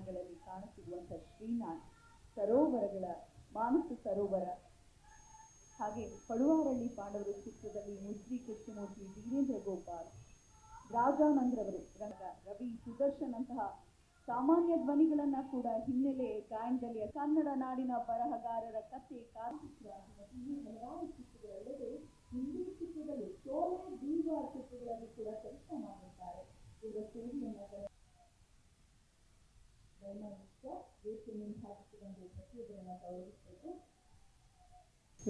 ಗಳಲ್ಲಿ ಕಾಣಸಿಗುವಂಥ ಶ್ರೀನಾಥ್ ಸರೋವರಗಳ, ಮಾನಸ ಸರೋವರ. ಹಾಗೆ ಪಡುವಾರಳ್ಳಿ ಪಾಂಡವರು ಚಿತ್ರದಲ್ಲಿ ಮುದ್ರಿ ಕೃಷ್ಣಮೂರ್ತಿ ವೀರೇಂದ್ರ ಗೋಪಾಲ್, ರಾಜಾನಂದ್ರವರು ರಂಗ ರವಿ ಸುದರ್ಶನ್ ಅಂತಹ ಸಾಮಾನ್ಯ ಧ್ವನಿಗಳನ್ನ ಕೂಡ ಹಿನ್ನೆಲೆ ಗಾಯನದಲ್ಲಿ ಕನ್ನಡ ನಾಡಿನ ಬರಹಗಾರರ ಕಥೆ ಕಾಲ್ಚಿತ್ರ ಮತ್ತು ಇನ್ನೂ ಹಲವಾರು ಚಿತ್ರಗಳಲ್ಲದೆ ಹಿಂದಿ ಚಿತ್ರದಲ್ಲಿ ಶೋಲೆ ದೀವಾ ಚಿತ್ರಗಳಲ್ಲಿ ಕೂಡ ಕೆಲಸ ಮಾಡಿದ್ದಾರೆ ಇವರ ಸೇವೆಯನ್ನ ಗಮನ- ಗಮನಿಸಿದ ವೇದಿಕೆ ಮುಂಭಾಗಕ್ಕೆ ಗೌರವಿಸಬೇಕು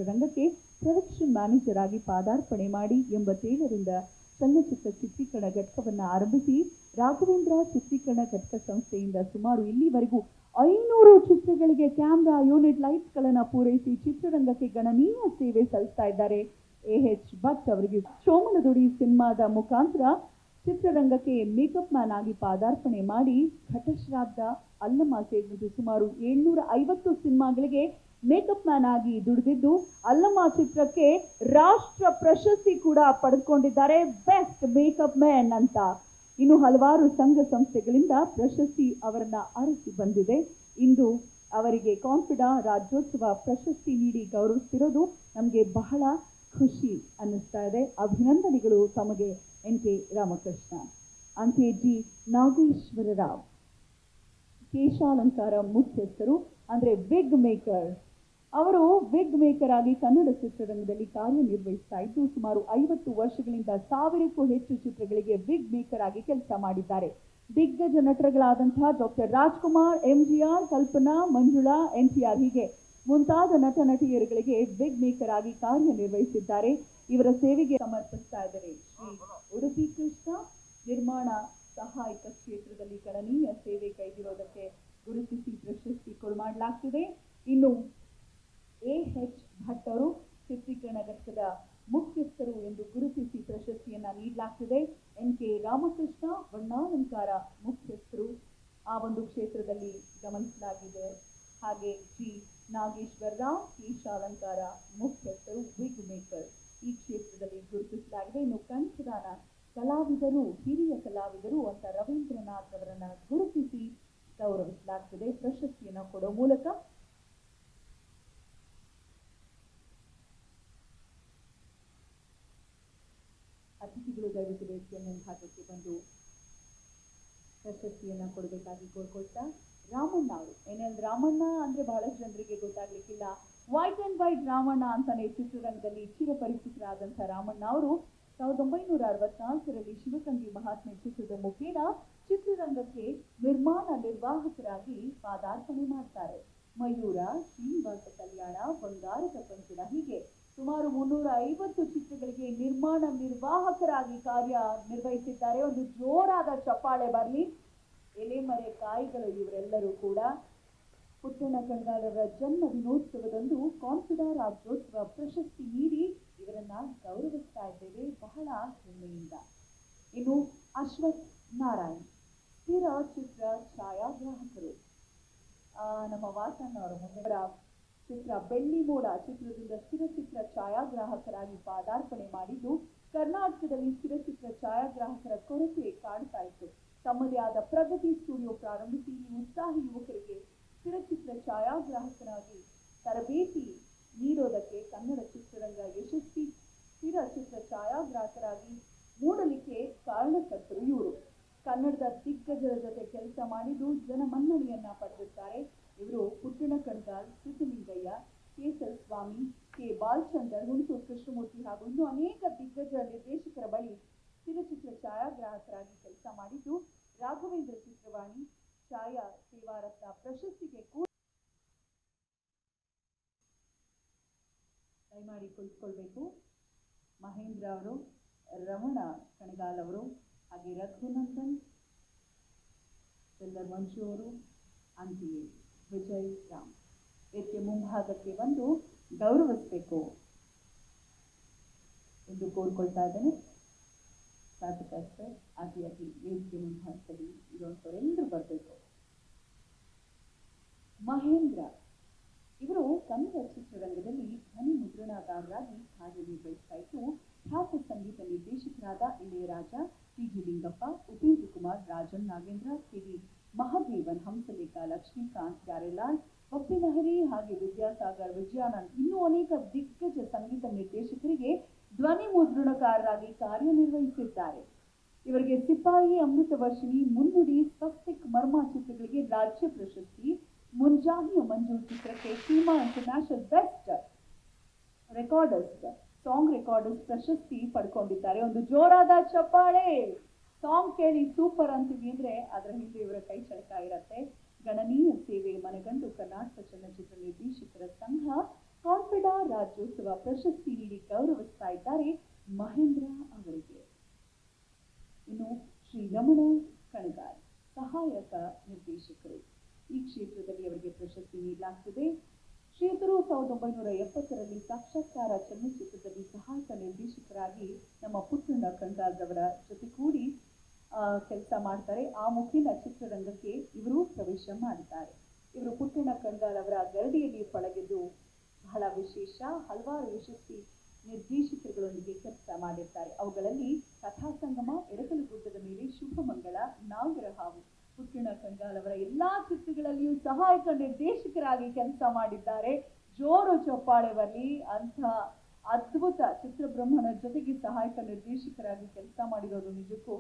ರಂಗಕ್ಕೆ ಪ್ರೊಡಕ್ಷನ್ ಮ್ಯಾನೇಜರ್ ಆಗಿ ಪಾದಾರ್ಪಣೆ ಮಾಡಿ ಎಂಬತ್ತೇಳರಿಂದ ಚಲನಚಿತ್ರ ಚಿತ್ರೀಕರಣ ಘಟಕವನ್ನು ಆರಂಭಿಸಿ ರಾಘವೇಂದ್ರ ಚಿತ್ರೀಕರಣ ಘಟಕ ಸಂಸ್ಥೆಯಿಂದ ಸುಮಾರು ಇಲ್ಲಿವರೆಗೂ ಐನೂರು ಚಿತ್ರಗಳಿಗೆ ಕ್ಯಾಮ್ರಾ ಯೂನಿಟ್ ಲೈಟ್ಸ್ಗಳನ್ನು ಪೂರೈಸಿ ಚಿತ್ರರಂಗಕ್ಕೆ ಗಣನೀಯ ಸೇವೆ ಸಲ್ಲಿಸ್ತಾ ಇದ್ದಾರೆ. ಎ ಎಚ್ ಭಟ್ ಅವರಿಗೆ ಸೋಮನದುಡಿ ಸಿನಿಮಾದ ಮುಖಾಂತರ ಚಿತ್ರರಂಗಕ್ಕೆ ಮೇಕಪ್ ಮ್ಯಾನ್ ಆಗಿ ಪಾದಾರ್ಪಣೆ ಮಾಡಿ ಘಟಶ್ರಾದ್ದ ಅಲ್ಲಮ್ಮ ಸೇರಿದಂತೆ ಸುಮಾರು ಏಳ್ನೂರ ಐವತ್ತು ಸಿನಿಮಾಗಳಿಗೆ ಮೇಕಪ್ ಮ್ಯಾನ್ ಆಗಿ ದುಡಿದಿದ್ದು ಅಲ್ಲಮ್ಮ ಚಿತ್ರಕ್ಕೆ ರಾಷ್ಟ್ರ ಪ್ರಶಸ್ತಿ ಕೂಡ ಪಡೆದುಕೊಂಡಿದ್ದಾರೆ ಬೆಸ್ಟ್ ಮೇಕಪ್ ಮ್ಯಾನ್ ಅಂತ. ಇನ್ನು ಹಲವಾರು ಸಂಘ ಸಂಸ್ಥೆಗಳಿಂದ ಪ್ರಶಸ್ತಿ ಅವರನ್ನ ಅರಸಿ ಬಂದಿದೆ. ಇಂದು ಅವರಿಗೆ ಕಾನ್ಫಿಡ ರಾಜ್ಯೋತ್ಸವ ಪ್ರಶಸ್ತಿ ನೀಡಿ ಗೌರವಿಸ್ತಿರೋದು ನಮಗೆ ಬಹಳ ಖುಷಿ ಅನ್ನಿಸ್ತಾ ಇದೆ. ಅಭಿನಂದನೆಗಳು ತಮಗೆ. N K Ramakrishna. ಅಂತೆ ಜಿ ನಾಗೇಶ್ವರ ರಾವ್. ಕೇಶಾಲಂಕಾರ ಮುಖ್ಯಸ್ಥರು, ಅಂದರೆ ವಿಗ್ ಮೇಕರ್. ಅವರು ವಿಗ್ ಮೇಕರ್ ಆಗಿ ಕನ್ನಡ ಚಿತ್ರರಂಗದಲ್ಲಿ ಕಾರ್ಯನಿರ್ವಹಿಸ್ತಾ ಇದ್ದು, ಸುಮಾರು ಐವತ್ತು ವರ್ಷಗಳಿಂದ ಸಾವಿರಕ್ಕೂ ಹೆಚ್ಚು ಚಿತ್ರಗಳಿಗೆ ವಿಗ್ ಮೇಕರ್ ಆಗಿ ಕೆಲಸ ಮಾಡಿದ್ದಾರೆ. ದಿಗ್ಗಜ ನಟರುಗಳಾದಂತಹ doctor Rajkumar, MGR, Kalpana, Manjula NTR ಹೀಗೆ ಮುಂತಾದ ನಟ ನಟಿಯರುಗಳಿಗೆ ವಿಗ್ ಮೇಕರ್ ಆಗಿ ಕಾರ್ಯನಿರ್ವಹಿಸಿದ್ದಾರೆ. ಇವರ ಸೇವೆಗೆ ಸಮರ್ಪಿಸ್ತಾ ಇದ್ದಾರೆ. ಶ್ರೀ ಉಡುಪಿ ಕೃಷ್ಣ ನಿರ್ಮಾಣ ಸಹಾಯಕ ಕ್ಷೇತ್ರದಲ್ಲಿ ಗಣನೀಯ ಸೇವೆ ಕೈಗಿರೋದಕ್ಕೆ ಗುರುತಿಸಿ ಪ್ರಶಸ್ತಿ ಕೊಡಮಾಡಲಾಗ್ತಿದೆ ಇನ್ನು ಎ ಎಚ್ ಭಟ್ಟರು ಚಿತ್ರೀಕರಣ ಘಟಕದ ಮುಖ್ಯಸ್ಥರು ಎಂದು ಗುರುತಿಸಿ ಪ್ರಶಸ್ತಿಯನ್ನ ನೀಡಲಾಗ್ತಿದೆ. ಎನ್ ಕೆ ರಾಮಕೃಷ್ಣ ಬಣ್ಣಾಲಂಕಾರ ಮುಖ್ಯಸ್ಥರು ಆ ಒಂದು ಕ್ಷೇತ್ರದಲ್ಲಿ ಗಮನಿಸಲಾಗಿದೆ. ಹಾಗೆ ಜಿ ನಾಗೇಶ್ವರ ರಾವ್ ಕೇಶಾಲಂಕಾರ ಮುಖ್ಯಸ್ಥರು ವಿಗ್ ಮೇಕರ್ ಈ ಕ್ಷೇತ್ರದಲ್ಲಿ ಗುರುತಿಸಲಾಗಿದೆ. ಇನ್ನು ಕಂಠದಾನ ಕಲಾವಿದರು, ಹಿರಿಯ ಕಲಾವಿದರು ಅಂತ ರವೀಂದ್ರನಾಥ್ ಅವರನ್ನ ಗುರುತಿಸಿ ಗೌರವಿಸಲಾಗ್ತದೆ. ಪ್ರಶಸ್ತಿಯನ್ನು ಕೊಡೋ ಮೂಲಕ. ಅತಿಥಿಗಳು ದಯವಿಟ್ಟು ವೇದಿಕೆಯ ಬಂದು ಪ್ರಶಸ್ತಿಯನ್ನ ಕೊಡಬೇಕಾಗಿ ಕೋರ್ಕೊಳ್ತಾ. ರಾಮಣ್ಣ ಅವರು ಎನ್ ಎಲ್ ರಾಮಣ್ಣ ಅಂದ್ರೆ ಬಹಳಷ್ಟು ಜನರಿಗೆ ಗೊತ್ತಾಗ್ಲಿಕ್ಕಿಲ್ಲ. ವೈಟ್ ಅಂಡ್ ವೈಟ್ ರಾಮಣ್ಣ ಅಂತಾನೆ ಚಿತ್ರರಂಗದಲ್ಲಿ ಚಿರಪರಿಚಿತರಾದಂಥ ರಾಮಣ್ಣ ಅವರು ಸಾವಿರದ ಒಂಬೈನೂರ ಅರವತ್ನಾಲ್ಕರಲ್ಲಿ ಶಿವಸಂಗಿ ಮಹಾತ್ಮೆ ಚಿತ್ರದ ಮುಖೇನ ಚಿತ್ರರಂಗಕ್ಕೆ ನಿರ್ಮಾಣ ನಿರ್ವಾಹಕರಾಗಿ ಪಾದಾರ್ಪಣೆ ಮಾಡ್ತಾರೆ. ಮಯೂರ, ಶ್ರೀನಿವಾಸ ಕಲ್ಯಾಣ ಬಂಗಾರದ ಪಂಚಡ ಹೀಗೆ ಸುಮಾರು ಮುನ್ನೂರ ಐವತ್ತು ಚಿತ್ರಗಳಿಗೆ ನಿರ್ಮಾಣ ನಿರ್ವಾಹಕರಾಗಿ ಕಾರ್ಯ ನಿರ್ವಹಿಸಿದ್ದಾರೆ. ಒಂದು ಜೋರಾದ ಚಪ್ಪಾಳೆ ಬರಲಿ, ಎಲೆಮರೆ ಕಾಯಿಗಳು ಇವರೆಲ್ಲರೂ ಕೂಡ ಪುಟ್ಟಣ್ಣ ಕಣ್ಗಾಲರ ಜನ್ಮ ದಿನೋತ್ಸವದಂದು ಕಾನ್ಫಿಡಾ ರಾಜ್ಯೋತ್ಸವ ಪ್ರಶಸ್ತಿ ನೀಡಿ ಇವರನ್ನ ಗೌರವಿಸ್ತಾ ಇದ್ದೇವೆ ಬಹಳ ಹೆಮ್ಮೆಯಿಂದ. ಇನ್ನು ಅಶ್ವಥ್ ನಾರಾಯಣ್, ಸ್ಥಿರ ಚಿತ್ರ ಛಾಯಾಗ್ರಾಹಕರು. ನಮ್ಮ ವಾಸಣ್ಣ ಅವರ ಮುಂದೆ ಚಿತ್ರ ಬೆಳ್ಳಿ ಮೋಡ ಚಿತ್ರದಿಂದ ಸ್ಥಿರಚಿತ್ರ ಛಾಯಾಗ್ರಾಹಕರಾಗಿ ಪಾದಾರ್ಪಣೆ ಮಾಡಿದ್ದು ಕರ್ನಾಟಕದಲ್ಲಿ ಸ್ಥಿರಚಿತ್ರ ಛಾಯಾಗ್ರಾಹಕರ ಕೊರತೆ ಕಾಣ್ತಾ ಇತ್ತು. ತಮ್ಮದೇ ಆದ ಪ್ರಗತಿ ಸ್ಟುಡಿಯೋ ಪ್ರಾರಂಭಿಸಿ ಈ ಉತ್ಸಾಹಿ ಯುವಕರಿಗೆ ಸ್ಥಿರಚಿತ್ರ ಛಾಯಾಗ್ರಾಹಕರಾಗಿ ತರಬೇತಿ ನೀಡೋದಕ್ಕೆ ಕನ್ನಡ ಚಿತ್ರರಂಗ ಯಶಸ್ವಿ. ಸ್ಥಿರ ಚಿತ್ರ ಛಾಯಾಗ್ರಾಹಕರಾಗಿ ಮೂಡಲಿಕ್ಕೆ ಕಾರಣಕರ್ತರು ಇವರು. ಕನ್ನಡದ ದಿಗ್ಗಜರ ಜೊತೆ ಕೆಲಸ ಮಾಡಿದ್ದು ಜನಮನ್ನಣೆಯನ್ನ ಪಡೆದಿದ್ದಾರೆ ಇವರು Puttanna Kanagal Siddalingaiah K S L Swamy, K. Balachander, Hunsur Krishnamurthy ಹಾಗೂ ಇನ್ನೂ ಅನೇಕ ದಿಗ್ಗಜ ನಿರ್ದೇಶಕರ ಬಳಿ ಚಿರಚಿತ್ರ ಛಾಯಾಗ್ರಾಹಕರಾಗಿ ಕೆಲಸ ಮಾಡಿದ್ದು ರಾಘವೇಂದ್ರ ಚಿತ್ರವಾಣಿ ಛಾಯಾ ಸೇವಾರತ್ನ ಪ್ರಶಸ್ತಿಗೆ ಕೂಡ ದಯಮಾಡಿ ಕುಳಿತುಕೊಳ್ಬೇಕು. ಮಹೇಂದ್ರ ಅವರು, ರಮಣ ಕಣಗಾಲ್ ಅವರು, ಹಾಗೆ ರಘುನಂದನ್ ಚಂದರ್ ವಂಶಿ ಅವರು, ಅಂತೆಯೇ ವಿಜಯ್ ರಾಮ್. ಇದಕ್ಕೆ ಮುಂಭಾಗಕ್ಕೆ ಬಂದು ಗೌರವಿಸಬೇಕು ಎಂದು ಕೋರ್ಕೊಳ್ತಾ ಇದ್ದೇನೆ. ಸಾಧಕ ಸರ್, ಆದಿಯಾಗಿ ವೇದಿಕೆ ಮುಂಭಾಗದಲ್ಲಿ ಇರುವಂಥವರೆಲ್ಲರೂ ಬರಬೇಕು. ಕನ್ನಡ ಚಿತ್ರರಂಗದಲ್ಲಿ ಧ್ವನಿ ಮುದ್ರಣಗಾರರಾಗಿ ಕಾರ್ಯನಿರ್ವಹಿಸ್ತಾ ಇದ್ದು ಖ್ಯಾತ ಸಂಗೀತ ನಿರ್ದೇಶಕರಾದ Ilaiyaraaja T G Lingappa, Upendra Kumar, Rajan Nagendra, KV Mahadevan, Hamsalekha, Laxmikant Pyarelal Lahari ಹಾಗೆ ವಿದ್ಯಾಸಾಗರ್, ವಿಜಯಾನಂದ್ ಇನ್ನೂ ಅನೇಕ ದಿಗ್ಗಜ ಸಂಗೀತ ನಿರ್ದೇಶಕರಿಗೆ ಧ್ವನಿ ಮುದ್ರಣಕಾರರಾಗಿ ಕಾರ್ಯನಿರ್ವಹಿಸಿದ್ದಾರೆ. ಇವರಿಗೆ ಸಿಪಾಯಿ ಅಮೃತ ವರ್ಷಿಣಿ, ಮುನ್ನುಡಿ, ಸ್ವಸ್ತಿಕ್ ಮರ್ಮ ಚಿತ್ರಗಳಿಗೆ ರಾಜ್ಯ ಪ್ರಶಸ್ತಿ ಮುಂಜಾಹಿಯ ಮಂಜು ಚಿತ್ರಕ್ಕೆ Seema international best recorders song recorders ಪ್ರಶಸ್ತಿ ಪಡ್ಕೊಂಡಿದ್ದಾರೆ. ಒಂದು ಜೋರಾದ ಚಪ್ಪಾಳೆ. ಸಾಂಗ್ ಕೇಳಿ ಸೂಪರ್ ಅಂತೀವಿ ಅಂದ್ರೆ ಅದರ ಹಿಂದೆ ಇವರ ಕೈ ಚಳಕ ಇರತ್ತೆ. ಗಣನೀಯ ಸೇವೆ ಮನಗಂಡು ಕರ್ನಾಟಕ ಚಲನಚಿತ್ರ ನಿರ್ದೇಶಕರ ಸಂಘ ಕಾನ್ಫಿಡಾ ರಾಜ್ಯೋತ್ಸವ ಪ್ರಶಸ್ತಿ ನೀಡಿ ಗೌರವಿಸ್ತಾ ಇದ್ದಾರೆ ಮಹೇಂದ್ರ ಅವರಿಗೆ. ಇನ್ನು ಶ್ರೀ ರಮಣ ಕಣಗಾರ್ ಸಹಾಯಕ ನಿರ್ದೇಶಕರು. ಈ ಕ್ಷೇತ್ರದಲ್ಲಿ ಅವರಿಗೆ ಪ್ರಶಸ್ತಿ ನೀಡಲಾಗ್ತದೆ. ಶ್ರೀಯುತರು ಸಾವಿರದ ಒಂಬೈನೂರ ಎಪ್ಪತ್ತರಲ್ಲಿ ಸಾಕ್ಷಾತ್ಕಾರ ಚಲನಚಿತ್ರದಲ್ಲಿ ಸಹಾಯಕ ನಿರ್ದೇಶಕರಾಗಿ ನಮ್ಮ ಪುಟ್ಟಣ್ಣ ಕಣ್ಗಾಲ್ರವರ ಜೊತೆ ಕೂಡಿ ಕೆಲಸ ಮಾಡ್ತಾರೆ. ಆ ಮುಖೇನ ಚಿತ್ರರಂಗಕ್ಕೆ ಇವರು ಪ್ರವೇಶ ಮಾಡಿದ್ದಾರೆ. ಇವರು ಪುಟ್ಟಣ್ಣ ಅವರ ಗರಡಿಯಲ್ಲಿ ಪಳಗಿದ್ದು ಬಹಳ ವಿಶೇಷ, ಹಲವಾರು ಯಶಸ್ವಿ ನಿರ್ದೇಶಕರುಗಳೊಂದಿಗೆ ಕೆಲಸ ಮಾಡಿರ್ತಾರೆ. ಅವುಗಳಲ್ಲಿ ಕಥಾಸಂಗಮ ಎಡಕಲು ಗುಡ್ಡದ ಮೇಲೆ ಶುಭಮಂಗಳ ನಾಗರ ಹಾವು. ಪುಟ್ಟಣ ಕಂಗಾಲ್ ಅವರ ಎಲ್ಲಾ ಚಿತ್ರಗಳಲ್ಲಿಯೂ ಸಹಾಯಕ ನಿರ್ದೇಶಕರಾಗಿ ಕೆಲಸ ಮಾಡಿದ್ದಾರೆ. ಜೋರು ಚಪ್ಪಾಳೆ ಬರಲಿ ಅಂತ ಅದ್ಭುತ ಚಿತ್ರಬ್ರಹ್ಮನ ಜೊತೆಗೆ ಸಹಾಯಕ ನಿರ್ದೇಶಕರಾಗಿ ಕೆಲಸ ಮಾಡಿರೋದು ನಿಜಕ್ಕೂ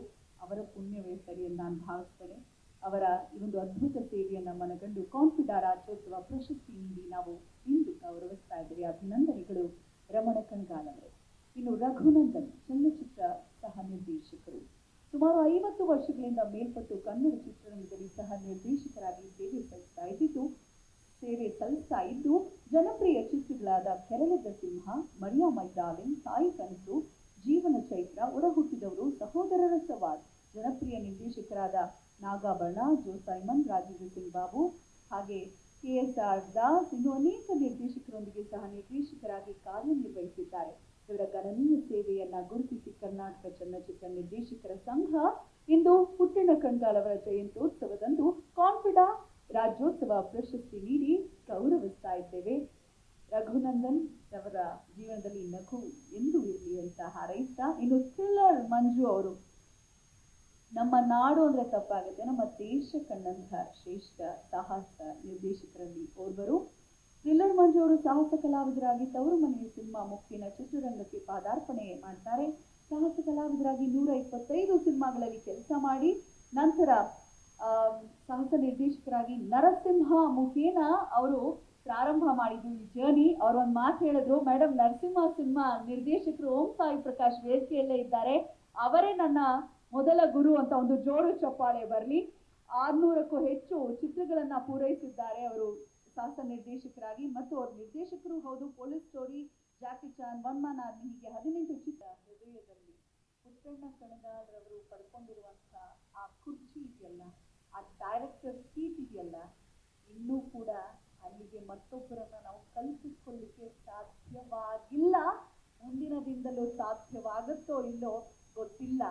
ಅವರ ಪುಣ್ಯವೇ ಸರಿ ಎಂದು ನಾನು ಭಾವಿಸ್ತೇನೆ. ಅವರ ಈ ಒಂದು ಅದ್ಭುತ ಸೇವೆಯನ್ನು ಮನಗಂಡು ಕಾನ್ಫಿಡಾ ರಾಜ್ಯೋತ್ಸವ ಪ್ರಶಸ್ತಿ ನೀಡಿ ನಾವು ಇಂದು ಗೌರವಿಸ್ತಾ ಅಭಿನಂದನೆಗಳು ರಮಣ ಕಣ್ಗಾಲ್ ಅವರೇ ಇನ್ನು ರಘುನಂದನ್ ಚಲನಚಿತ್ರ ಸಹ ನಿರ್ದೇಶಕರು ಸುಮಾರು ಐವತ್ತು ವರ್ಷಗಳಿಂದ ಮೇಲ್ಪಟ್ಟು ಕನ್ನಡ ಚಿತ್ರರಂಗದಲ್ಲಿ ಸಹ ನಿರ್ದೇಶಕರಾಗಿ ಸೇವೆ ಸಲ್ಲಿಸ್ತಾ ಇದ್ದಿದ್ದು ಸೇವೆ ಸಲ್ಲಿಸ್ತಾ ಇದ್ದು ಜನಪ್ರಿಯ ಚಿತ್ರಗಳಾದ ಕೆರಳದ ಸಿಂಹ ಮರಿಯಾ ಮೈ ಡಾರ್ಲಿಂಗ್ ತಾಯಿ ಕನಸು ಜೀವನ ಚೈತ್ರ ಒಡಹುಟ್ಟಿದವರು ಸಹೋದರರ ಸವಾಲ್ ಜನಪ್ರಿಯ ನಿರ್ದೇಶಕರಾದ ನಾಗಾಭರಣ ಜೋ ಸೈಮನ್ ರಾಜೇಂದ್ರ ಸಿಂಗ್ ಬಾಬು, ಹಾಗೆ ಕೆ ಎಸ್ ಆರ್ ದಾಸ್ ಇನ್ನು ಅನೇಕ ನಿರ್ದೇಶಕರೊಂದಿಗೆ ಸಹ ನಿರ್ದೇಶಕರಾಗಿ ಕಾರ್ಯನಿರ್ವಹಿಸಿದ್ದಾರೆ. ಇವರ ಗಣನೀಯ ಸೇವೆಯನ್ನ ಗುರುತಿಸಿ ಕರ್ನಾಟಕ ಚಲನಚಿತ್ರ ನಿರ್ದೇಶಕರ ಸಂಘ ಇಂದು ಪುಟ್ಟಣ್ಣ ಅವರ ಜಯಂತ್ಯೋತ್ಸವದಂದು ಕಾನ್ಫಿಡಾ ರಾಜ್ಯೋತ್ಸವ ಪ್ರಶಸ್ತಿ ನೀಡಿ ಗೌರವಿಸ್ತಾ ಇದ್ದೇವೆ. ರಘುನಂದನ್ ಅವರ ಜೀವನದಲ್ಲಿ ನಗು ಎಂದು ಇರಲಿ ಅಂತ ಹಾರೈಸ್ತಾ, ಇನ್ನು ಥ್ರಿಲ್ಲರ್ ಮಂಜು ಅವರು ನಮ್ಮ ನಾಡು ಅಂದ್ರೆ ತಪ್ಪಾಗುತ್ತೆ. ನಮ್ಮ ದೇಶ ಕಂಡಂತಹ ಶ್ರೇಷ್ಠ, ಸಾಹಸ, ನಿರ್ದೇಶಕರಲ್ಲಿ ಓರ್ವರು. ಥ್ರಿಲ್ಲರ್ ಮಂಜು ಅವರು ಸಾಹಸ ಕಲಾವಿದರಾಗಿ ತವರು ಮನೆಯ ಸಿನಿಮಾ ಮುಖ್ಯನ ಚಿತ್ರರಂಗಕ್ಕೆ ಪಾದಾರ್ಪಣೆ ಮಾಡ್ತಾರೆ. ಸಾಹಸ ಕಲಾವಿದರಾಗಿ ನೂರ ಇಪ್ಪತ್ತೈದು ಸಿನಿಮಾಗಳಲ್ಲಿ ಕೆಲಸ ಮಾಡಿ, ನಂತರ ಸಾಹಸ ನಿರ್ದೇಶಕರಾಗಿ ನರಸಿಂಹ ಮುಖೇನ ಅವರು ಪ್ರಾರಂಭ ಮಾಡಿದ್ದು ಈ ಜರ್ನಿ ಅವರು ಒಂದು ಮಾತು ಹೇಳಿದ್ರು ಮೇಡಮ್ ನರಸಿಂಹ ಸಿನಿಮಾ ನಿರ್ದೇಶಕರು ಓಂ ಸಾಯಿ ಪ್ರಕಾಶ್ ವೇದಿಕೆಯಲ್ಲೇ ಇದ್ದಾರೆ. ಅವರೇ ನನ್ನ ಮೊದಲ ಗುರು ಅಂತ ಒಂದು ಜೋರು ಚಪ್ಪಾಳೆ ಬರಲಿ. ಆರ್ನೂರಕ್ಕೂ ಹೆಚ್ಚು ಚಿತ್ರಗಳನ್ನ ಪೂರೈಸಿದ್ದಾರೆ ಅವರು. ಸಾಹಸ ನಿರ್ದೇಶಕರಾಗಿ ಮತ್ತು ಅವ್ರ ನಿರ್ದೇಶಕರು ಹೌದು, police story, Jackie Chan, one man army, ಹೀಗೆ ಹದಿನೆಂಟು ಚಿತ್ರ ಹೃದಯದಲ್ಲಿ ಪುಟ್ಟಣ್ಣ ಕಣಗಾದ್ರವರು ಪಡ್ಕೊಂಡಿರುವಂಥ ಆ ಕುರ್ಚಿ ಇದೆಯಲ್ಲ, ಆ ಡೈರೆಕ್ಟರ್ ಸೀಟ್ ಇದೆಯಲ್ಲ, ಇನ್ನೂ ಕೂಡ ಅಲ್ಲಿಗೆ ಮತ್ತೊಬ್ಬರನ್ನ ನಾವು ಕಲ್ಪಿಸ್ಕೊಳ್ಳಿಕ್ಕೆ ಸಾಧ್ಯವಾಗಿಲ್ಲ. ಮುಂದಿನ ದಿನದಲ್ಲೂ ಸಾಧ್ಯವಾಗುತ್ತೋ ಇಲ್ಲೋ ಗೊತ್ತಿಲ್ಲ.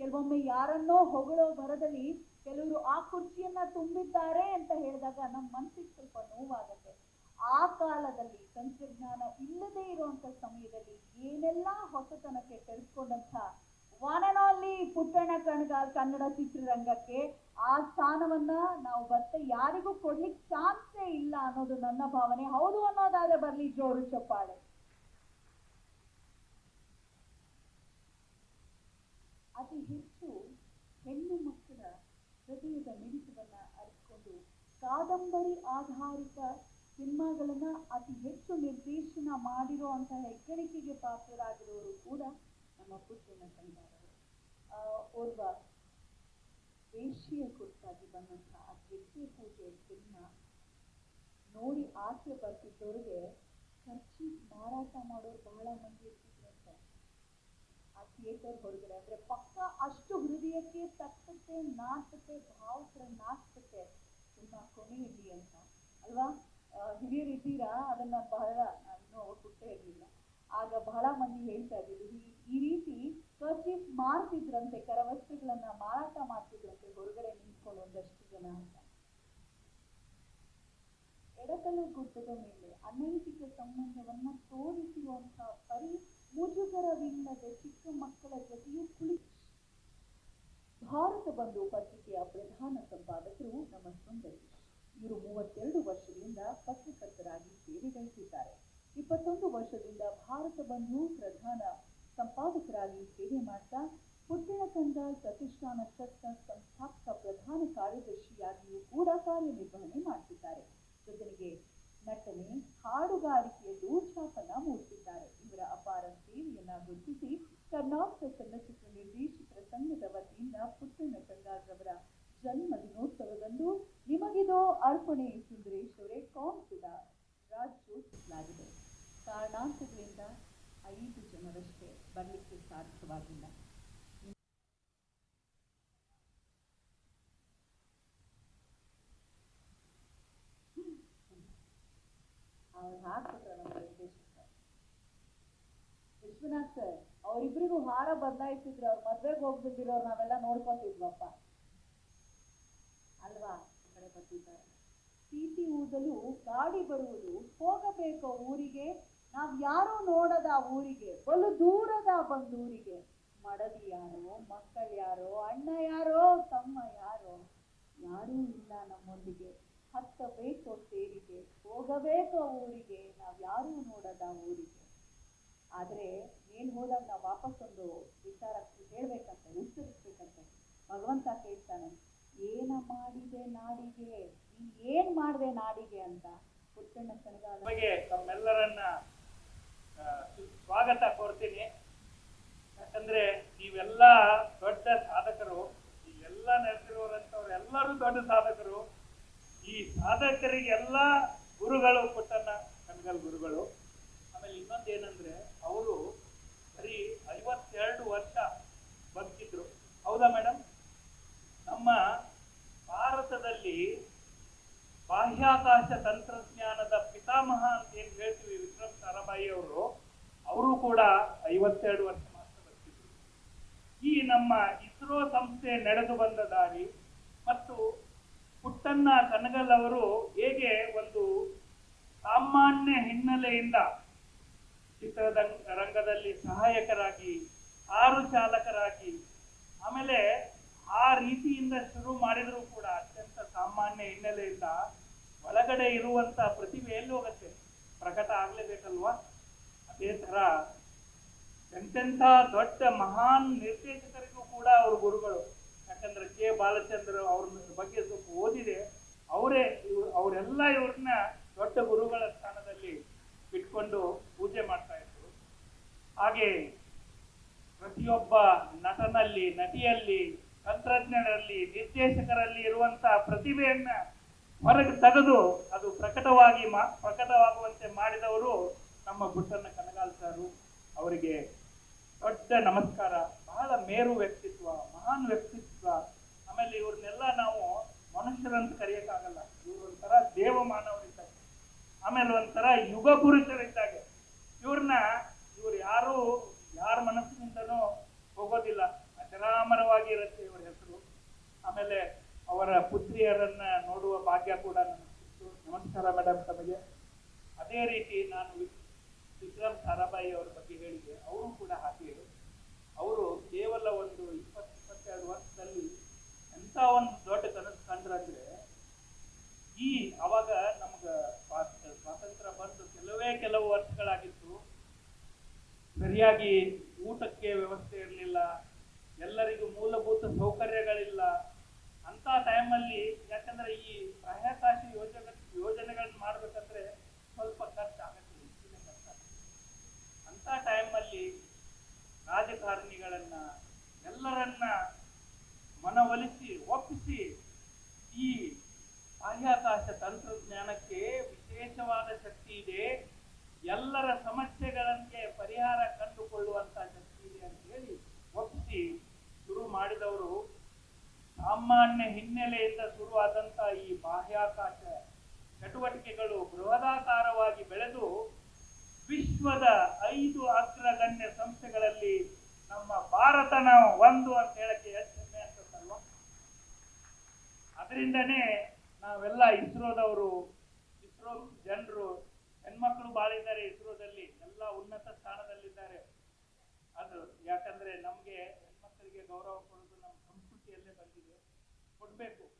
ಕೆಲವೊಮ್ಮೆ ಯಾರನ್ನೋ ಹೊಗಳೋ ಭರದಲ್ಲಿ ಕೆಲವರು ಆ ಕುರ್ಚಿಯನ್ನ ತುಂಬಿದ್ದಾರೆ ಅಂತ ಹೇಳಿದಾಗ ನಮ್ಮ ಮನಸ್ಸಿಗೆ ಸ್ವಲ್ಪ ನೋವಾಗುತ್ತೆ. ಆ ಕಾಲದಲ್ಲಿ ತಂತ್ರಜ್ಞಾನ ಇಲ್ಲದೆ ಇರುವಂತ ಸಮಯದಲ್ಲಿ ಏನೆಲ್ಲ ಹೊಸತನಕ್ಕೆ ತೆರೆದುಕೊಂಡಂತ ಒನ್ ಪುಟ್ಟಣ್ಣ ಕಣಗಾಲ್ ಕನ್ನಡ ಚಿತ್ರರಂಗಕ್ಕೆ ಆ ಸ್ಥಾನವನ್ನ ನಾವು ಬರ್ತ ಯಾರಿಗೂ ಕೊಡ್ಲಿಕ್ಕೆ ಚಾನ್ಸೇ ಇಲ್ಲ ಅನ್ನೋದು ನನ್ನ ಭಾವನೆ. ಹೌದು ಅನ್ನೋದಾದ್ರೆ ಬರ್ಲಿ ಜೋರು ಚಪ್ಪಾಳೆ. ಅತಿ ಹೆಚ್ಚು ಹೆಣ್ಣು ಮಕ್ಕಳ ಹೃದಯದ ಮಿಡಿತವನ್ನ ಅರಿತುಕೊಂಡು ಕಾದಂಬರಿ ಆಧಾರಿತ ಸಿನಿಮಾಗಳನ್ನ ಅತಿ ಹೆಚ್ಚು ನಿರ್ದೇಶನ ಮಾಡಿರುವಂತಹ ಹೆಗ್ಗಳಿಕೆಗೆ ಪಾತ್ರರಾಗಿರೋರು ಕೂಡ ನಮ್ಮ ಕಂಗಾರವರು ಆ, ಓರ್ವ ದೇಶೀಯ ಕುರಿತಾಗಿ ಬಂದಂತಹ ಆ ಗೆಜ್ಜೆ ಪೂಜೆ ಸಿನಿಮಾ ನೋಡಿ ಆಸೆ ಬರ್ತಿದ್ದವ್ರಿಗೆ ಖರ್ಚಿ ಮಾರಾಟ ಮಾಡೋರು ಬಹಳ ಮಂದಿ ಥಿಯೇಟರ್ ಹೊರಗಡೆ ಅಂದ್ರೆ ಪಕ್ಕ ಅಷ್ಟು ಹೃದಯಕ್ಕೆ ತಕ್ಕಂತೆ ನಾಟುತ್ತೆ ಭಾವಕ್ಕೆ ನಾಟುತ್ತೆ ಕೊನೆ ಇರಲಿ ಅಂತ. ಅಲ್ವಾ? ಹಿರಿಯರು ಇದ್ದೀರಾ? ಅದನ್ನ ಬಹಳ ನಾನು ಇನ್ನೂ ಅವ್ರು ಹುಟ್ಟೇ ಇರಲಿಲ್ಲ. ಆಗ ಬಹಳ ಮಂದಿ ಹೇಳ್ತಾ ಇದ್ರು ಈ- ರೀತಿ ಪರ್ಚೇಸ್ ಮಾಡ್ತಿದ್ರಂತೆ ಕರವಸ್ತುಗಳನ್ನ ಮಾರಾಟ ಮಾಡ್ತಿದ್ರಂತೆ, ಹೊರಗಡೆ ನಿಂತ್ಕೊಂಡು ಒಂದಷ್ಟು ಜನ ಅಂತ. ಎಡಕಲು ಗುಡ್ಡದ ಮೇಲೆ ಅನೈತಿಕ ಸಂಬಂಧವನ್ನ ತೋರಿಸಿರುವಂತಹ ಪರಿ ಮುಜುಗರವಿಲ್ಲದೆ ಚಿಕ್ಕ ಮಕ್ಕಳ ಜೊತೆಯೂ ಕುಳಿ ಭಾರತ ಬಂಧು ಪತ್ರಿಕೆಯ ಪ್ರಧಾನ ಸಂಪಾದಕರು ನಮ್ಮ ಸುಂದರಿ. ಇವರು ಮೂವತ್ತೆರಡು ವರ್ಷದಿಂದ ಪತ್ರಕರ್ತರಾಗಿ ಸೇವೆಗಳಿಸಿದ್ದಾರೆ ಇಪ್ಪತ್ತೊಂದು ವರ್ಷದಿಂದ ಭಾರತ ಬಂಧು ಪ್ರಧಾನ ಸಂಪಾದಕರಾಗಿ ಸೇವೆ ಮಾಡ್ತಾ ಪುಟ್ಟಣ ಕಂದಾಲ್ ಪ್ರತಿಷ್ಠಾನ ಟ್ರಸ್ಟ್ನ ಸಂಸ್ಥಾಪಕ ಪ್ರಧಾನ ಕಾರ್ಯದರ್ಶಿಯಾಗಿಯೂ ಕೂಡ ಕಾರ್ಯನಿರ್ವಹಣೆ ಮಾಡುತ್ತಿದ್ದಾರೆ ಜೊತೆಗೆ ನಟನೆ ಹಾಡುಗಾರಿಕೆಯಲ್ಲೂ ಛಾಪನ್ನ ಮೂಡಿಸಿದ್ದಾರೆ. ಇವರ ಅಪಾರ ಸೇವೆಯನ್ನ ಗುರುತಿಸಿ ಕರ್ನಾಟಕ ಚಲನಚಿತ್ರ ನಿರ್ದೇಶಕರ ಸಂಘದ ವತಿಯಿಂದ ಪುಟ್ಟಣ್ಣ ಕಂಗಾಲ್ರವರ ಜನ್ಮ ದಿನೋತ್ಸವದಂದು ನಿಮಗಿದೋ ಅರ್ಪಣೆ, ಸುಂದರೇಶ್ ಅವರೇ ಕೂಡ ರಾಜ್ಯೋತ್ಸಲಾಗಿದೆ ಕಾರಣಾಂತರಗಳಿಂದ ಐದು ಜನರಷ್ಟೇ ಬರಲಿಕ್ಕೆ ಸಾಧ್ಯವಾಗಿಲ್ಲ ಅವ್ರು ಹಾಕ್ಬಿಟ್ರೆ ನಮ್ಮ ನಿರ್ದೇಶಕ ವಿಶ್ವನಾಥ್ ಸರ್ ಅವರಿಬ್ಬರಿಗೂ ಹಾರ ಬದಲಾಯಿಸಿದ್ರು, ಅವ್ರ ಮದ್ವೆಗೆ ಹೋಗ್ಬಿಟ್ಟಿರೋರು ನಾವೆಲ್ಲ ನೋಡ್ಕೊತಿದ್ವಪ್ಪ. ಅಲ್ವಾ? ಕಡೆ ಬರ್ತಿದ್ದಾರೆ. ಸಿಟಿ ಊದಲು ಗಾಡಿ ಬರುವುದು ಹೋಗಬೇಕು ಊರಿಗೆ. ನಾವ್ ಯಾರು ನೋಡದ ಊರಿಗೆ, ಬಲು ದೂರದ ಬಂದೂರಿಗೆ. ಮಡದಿ ಯಾರೋ, ಮಕ್ಕಳು ಯಾರೋ, ಅಣ್ಣ ಯಾರೋ, ತಮ್ಮ ಯಾರೋ, ಯಾರೂ ಇಲ್ಲ ನಮ್ಮೊಂದಿಗೆ. ಹತ್ತಬೇಕು ಸೇರಿಗೆ ಹೋಗಬೇಕು ಊರಿಗೆ. ನಾವ್ ಯಾರೂ ನೋಡದ ಊರಿಗೆ. ಆದ್ರೆ ನೀನು ಹೋದಾಗ ನಾವು ವಾಪಸ್ ಒಂದು ವಿಚಾರ ಹೇಳ್ಬೇಕಂತೆ ಉತ್ತರಿಸ್ಬೇಕಂತೆ ಭಗವಂತ ಕೇಳ್ತಾನೆ, ಏನ ಮಾಡಿದೆ ನಾಡಿಗೆ ನೀನು ಏನ್ ಮಾಡಿದೆ ನಾಡಿಗೆ ಅಂತ ಪುಟ್ಟಣ್ಣ ನಮಗೆ ತಮ್ಮೆಲ್ಲರನ್ನ ಸ್ವಾಗತ ಕೋರ್ತೀನಿ ಯಾಕಂದ್ರೆ ನೀವೆಲ್ಲ ದೊಡ್ಡ ಸಾಧಕರು ನೀವೆಲ್ಲ ನೆರೆದಿರುವಂತವ್ರು ಎಲ್ಲರೂ ದೊಡ್ಡ ಸಾಧಕರು. ಈ ಸಾಧಕರಿಗೆಲ್ಲ ಗುರುಗಳು ಪುಟ್ಟಣ್ಣ, ಕನಗಲ್ ಗುರುಗಳು ಆಮೇಲೆ ಇನ್ನೊಂದು ಏನಂದ್ರೆ ಅವರು ಬರೀ ಐವತ್ತೆರಡು ವರ್ಷ ಬದುಕಿದ್ರು ಹೌದಾ ಮೇಡಮ್ ನಮ್ಮ ಭಾರತದಲ್ಲಿ ಬಾಹ್ಯಾಕಾಶ ತಂತ್ರಜ್ಞಾನದ ಪಿತಾಮಹ ಅಂತ ಏನ್ ಹೇಳ್ತೀವಿ ವಿಕ್ರಮ್ ಸಾರಾಭಾಯಿ ಅವರು ಅವರು ಕೂಡ ಐವತ್ತೆರಡು ವರ್ಷ ಮಾತ್ರ ಬದುಕಿದ್ರು ಈ ನಮ್ಮ ಇಸ್ರೋ ಸಂಸ್ಥೆ ನಡೆದು ಬಂದ ದಾರಿ ಮತ್ತು ಪುಟ್ಟಣ್ಣ ಕನಗಲ್ ಅವರು ಹೇಗೆ ಒಂದು ಸಾಮಾನ್ಯ ಹಿನ್ನೆಲೆಯಿಂದ ಚಿತ್ರದ ರಂಗದಲ್ಲಿ ಸಹಾಯಕರಾಗಿ, ಆರು ಚಾಲಕರಾಗಿ, ಆಮೇಲೆ ಆ ರೀತಿಯಿಂದ ಶುರು ಮಾಡಿದ್ರು ಕೂಡ ಅತ್ಯಂತ ಸಾಮಾನ್ಯ ಹಿನ್ನೆಲೆಯಿಂದ ಒಳಗಡೆ ಇರುವಂತ ಪ್ರತಿಭೆ ಎಲ್ಲಿ ಹೋಗುತ್ತೆ? ಪ್ರಕಟ ಆಗ್ಲೇಬೇಕಲ್ವಾ? ಅದೇ ತರ ಎಂತೆಂಥ ದೊಡ್ಡ ಮಹಾನ್ ನಿರ್ದೇಶಕರಿಗೂ ಕೂಡ ಅವರು ಗುರುಗಳು. ಯಾಕಂದ್ರೆ ಕೆ. ಬಾಲಚಂದ್ರ ಅವ್ರ ಬಗ್ಗೆ ಸ್ವಲ್ಪ ಓದಿದೆ. ಅವರೇ ಇವ್ರು ಅವರೆಲ್ಲ ಇವ್ರನ್ನ ದೊಡ್ಡ ಗುರುಗಳ ಇಟ್ಕೊಂಡು ಪೂಜೆ ಮಾಡ್ತಾ ಇದ್ರು. ಹಾಗೆ ಪ್ರತಿಯೊಬ್ಬ ನಟನಲ್ಲಿ, ನಟಿಯಲ್ಲಿ, ತಂತ್ರಜ್ಞರಲ್ಲಿ, ನಿರ್ದೇಶಕರಲ್ಲಿ ಇರುವಂತಹ ಪ್ರತಿಭೆಯನ್ನ ಹೊರಗೆ ತೆಗೆದು ಅದು ಪ್ರಕಟವಾಗಿ ಮಾ, ಪ್ರಕಟವಾಗುವಂತೆ ಮಾಡಿದವರು ನಮ್ಮ ಗುಟ್ಟನ್ನ ಕನಗಾಲ್ ಸಾರು. ಅವರಿಗೆ ದೊಡ್ಡ ನಮಸ್ಕಾರ, ಬಹಳ ಮೇರು ವ್ಯಕ್ತಿತ್ವ, ಮಹಾನ್ ವ್ಯಕ್ತಿತ್ವ. ಆಮೇಲೆ ಇವ್ರನ್ನೆಲ್ಲ ನಾವು ಮನುಷ್ಯರಂತ ಕರೆಯಕ್ಕಾಗಲ್ಲ. ಇವರೊಂಥರ ಒಂಥರ ದೇವ ಮಾನವರಿದ್ದಾಗ ಆಮೇಲೆ ಒಂಥರ ಯುಗ ಪುರುಷರಿದ್ದಾಗೆ ಇವ್ರನ್ನ ಇವ್ರು ಯಾರು, ಯಾರ ಮನಸ್ಸಿನಿಂದನೂ ಹೋಗೋದಿಲ್ಲ. ಅಜರಾಮರವಾಗಿ ಇರುತ್ತೆ ಇವರ ಹೆಸರು. ಆಮೇಲೆ ಅವರ ಪುತ್ರಿಯರನ್ನ ನೋಡುವ ಭಾಗ್ಯ ಕೂಡ ನನಗೆ ನಮಸ್ಕಾರ ಮೇಡಮ್ ತಮಗೆ. ಅದೇ ರೀತಿ ನಾನು ವಿಕ್ರಮ್ ಸಾರಾಭಾಯಿ ಅವರ ಬಗ್ಗೆ ಹೇಳಿದೆ ಅವರು ಕೂಡ ಹಾಗೆ. ಅವರು ಕೇವಲ ಒಂದು ಇಪ್ಪತ್ತು, ಇಪ್ಪತ್ತೆರಡು ವರ್ಷದಲ್ಲಿ ಎಂಥ ಒಂದು ದೊಡ್ಡ ಕನಸು ಕಂಡ್ರಂದ್ರೆ ಈ ಅವಾಗ ನಮ್ಗ ಸ್ವಾ- ಸ್ವಾತಂತ್ರ್ಯ ಬಂದು ಕೆಲವೇ ಕೆಲವು ವರ್ಷಗಳಾಗಿತ್ತು ಸರಿಯಾಗಿ ಊಟಕ್ಕೆ ವ್ಯವಸ್ಥೆ ಇರಲಿಲ್ಲ, ಎಲ್ಲರಿಗೂ ಮೂಲಭೂತ ಸೌಕರ್ಯಗಳಿಲ್ಲ. ಅಂತ ಟೈಮಲ್ಲಿ ಯಾಕಂದ್ರೆ ಈ ಬಾಹ್ಯಾಕಾಶ ಯೋಜನೆ, ಯೋಜನೆಗಳನ್ನ ಮಾಡ್ಬೇಕಂದ್ರೆ ಸ್ವಲ್ಪ ಖರ್ಚು ಆಗತ್ತೆ, ಹೆಚ್ಚಿನ ಟೈಮ್ ಅಂತ ಟೈಮಲ್ಲಿ ರಾಜಕಾರಣಿಗಳನ್ನ, ಎಲ್ಲರನ್ನ ಮನವೊಲಿಸಿ, ಒಪ್ಪಿಸಿ ಈ ಬಾಹ್ಯಾಕಾಶ ತಂತ್ರಜ್ಞಾನಕ್ಕೆ ವಿಶೇಷವಾದ ಶಕ್ತಿ ಇದೆ. ಎಲ್ಲರ ಸಮಸ್ಯೆಗಳಿಗೆ ಪರಿಹಾರ ಕಂಡುಕೊಳ್ಳುವಂತ ಶಕ್ತಿ ಇದೆ ಅಂತ ಹೇಳಿ ಒಪ್ಪಿಸಿ ಶುರು ಮಾಡಿದವರು ಸಾಮಾನ್ಯ ಹಿನ್ನೆಲೆಯಿಂದ ಶುರುವಾದಂತ ಈ ಬಾಹ್ಯಾಕಾಶ ಚಟುವಟಿಕೆಗಳು ಬೃಹದಾಕಾರವಾಗಿ ಬೆಳೆದು ವಿಶ್ವದ ಐದು ಅಗ್ರಗಣ್ಯ ಸಂಸ್ಥೆಗಳಲ್ಲಿ ನಮ್ಮ ಭಾರತನ ಒಂದು ಅಂತ ಹೇಳಕ್ಕೆ ಹೆಮ್ಮೆ ಅನ್ಸುತ್ತಲ್ವಾ ಅದರಿಂದನೇ ನಾವೆಲ್ಲ ಇಸ್ರೋದವರು, ಇಸ್ರೋ ಜನರು, ಹೆಣ್ಮಕ್ಳು ಬಾಳಿದ್ದಾರೆ ಇಸ್ರೋದಲ್ಲಿ ಎಲ್ಲ ಉನ್ನತ ಸ್ಥಾನದಲ್ಲಿದ್ದಾರೆ. ಅದು ಯಾಕಂದ್ರೆ ನಮ್ಗೆ ಹೆಣ್ಮಕ್ಳಿಗೆ ಗೌರವ ಕೊಡೋದು ನಮ್ಮ ಸಂಸ್ಕೃತಿಯಲ್ಲೇ ಬಂದಿದೆ. ಕೊಡ್ಬೇಕು.